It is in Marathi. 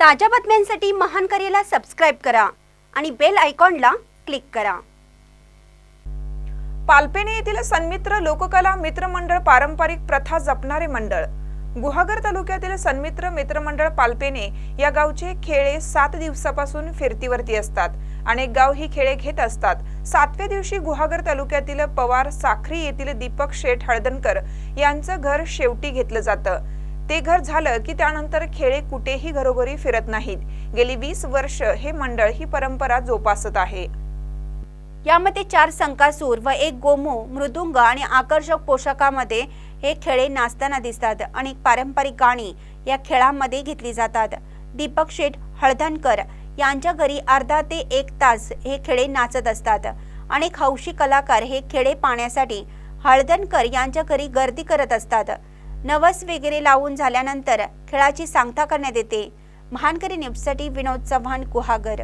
ताज्या बातम्यांसाठी महान करेला सबस्क्राईब करा आणि बेल आयकॉनला क्लिक करा. पालपेणे येथील सन्मित्र लोककला मित्रमंडळ पारंपरिक प्रथा जपणारे मंडळ. गुहागर तालुक्यातील सन्मित्र मित्रमंडळ पालपेने या गावचे खेळे सात दिवसापासून फिरतीवरती असतात अनेक गाव ही खेळे घेत असतात. सातव्या दिवशी गुहागर तालुक्यातील पवार साखरी येथील दीपक शेठ हळदणकर यांचं घर शेवटी घेतलं जातं. ते घर झालं की त्यानंतर खेळे कुठेही घरोघरी फिरत नाहीत. गेली वीस वर्ष हे मंडळ ही परंपरा जोपासत आहे. यामध्ये चार संकासूर व एक गोमू मृदुंग आणि आकर्षक पोशाखामध्ये हे खेळे नाचताना दिसतात अनेक पारंपरिक गाणी या खेळामध्ये घेतली जातात. दीपक शेठ हळदणकर यांच्या घरी अर्धा ते एक तास हे खेळे नाचत असतात. अनेक हौशी कलाकार हे खेळे पाहण्यासाठी हळदणकर यांच्या घरी गर्दी करत असतात. नवस वगैरे लावून झाल्यानंतर खेळाची सांगता करण्यात येते. महानकरी न्यूजसाठी विनोद चव्हाण गुहागर.